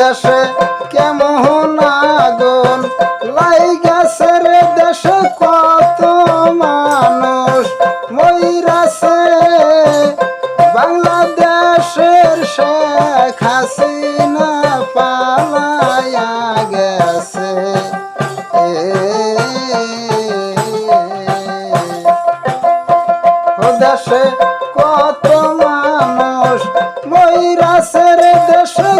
দেশে কেমন আগুন? লাই গেছে রে দেশে কত মানুষ ময়রাছে বাংলাদেশের শেখ হাসিনা পালায়া গেছে। দেশে কত মানুষ ময়রাছে রে দেশে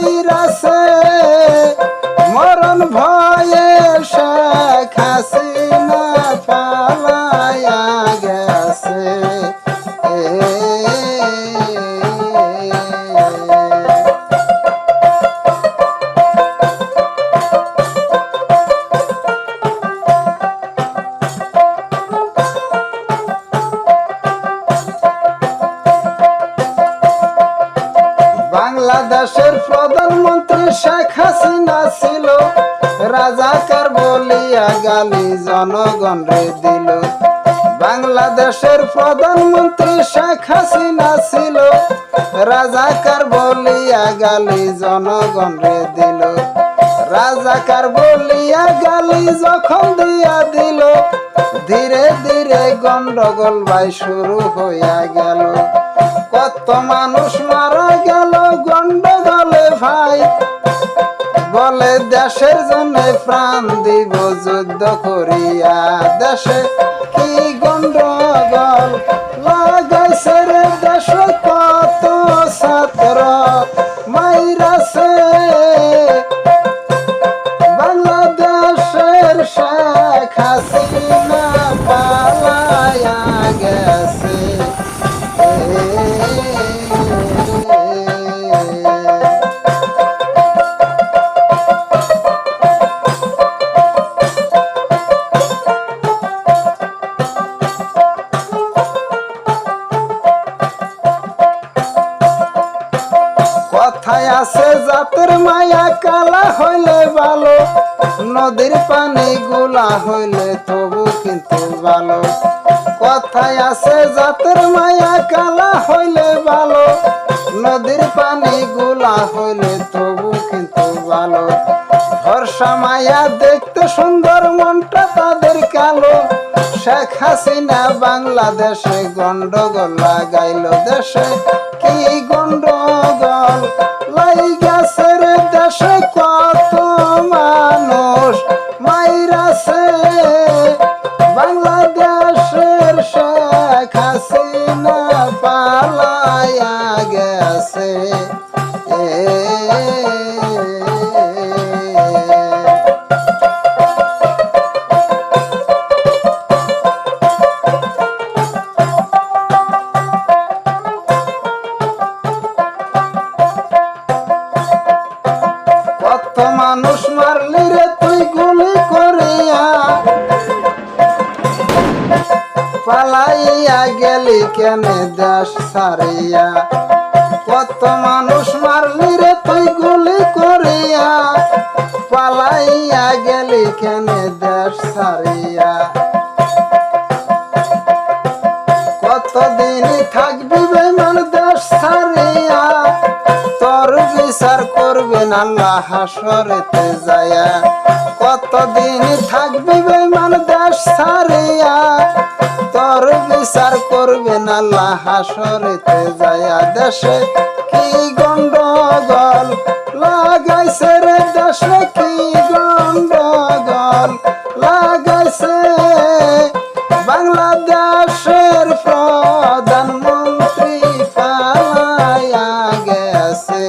গেছে মরণ ভয়ে শেখ হাসিনা পালায়া গেছে। বাংলাদেশের প্রধানমন্ত্রী শেখ হাসিনা ছিল, রাজাকার বলিয়া গালি জনগণ রে দিল। বাংলাদেশের প্রধানমন্ত্রী শেখ হাসিনা ছিল, রাজাকার বলিয়া গালি জনগণ রে দিল। রাজাকার বলিয়া গালি যখন দিয়া দিল, ধীরে ধীরে গন্ডগোল ভাই শুরু হইয়া গেল। কত মানুষ মারা গেল গন্ডগোলে ভাই। বলে দেশের জন্য প্রাণ দিব যুদ্ধ করিয়া দেশে। কি গন্ডগোল? আছে জাতের মায়া, কালা হইলে ভালো। নদীর পানি গুলা হইলে তবু কিন্তু ভালো। কথায় আছে জাতের মায়া, কালা হইলে ভালো। নদীর পানি গুলা হইলে তবু কিন্তু ভালো। ভরসা মায়া দেখতে সুন্দর, মনটা তাদের কালো। শেখ হাসিনা বাংলাদেশে গন্ডগোল লাগাইল দেশে, কি মানুষ মারলি রে, তুই গুলি করিয়া। পালাইয়া গেলি কেনে দেশ সারিয়া কত মানুষ মারলি রে, তুই গুলি করিয়া। পালাইয়া গেলি কেনে দেশ সারিয়া বলবেন আল্লাহ হাসরেতে যায়া। কতদিন থাকবি বেমান দেশ সারিয়া তোর বিচার করবেন আল্লাহ হাসরেতে যায়া। দেশে কি গন্ডগোল? লাগাইছে রে দেশে কি গন্ডগোল? লাগাইছে বাংলাদেশের প্রধানমন্ত্রী পালাইয়া গেছে।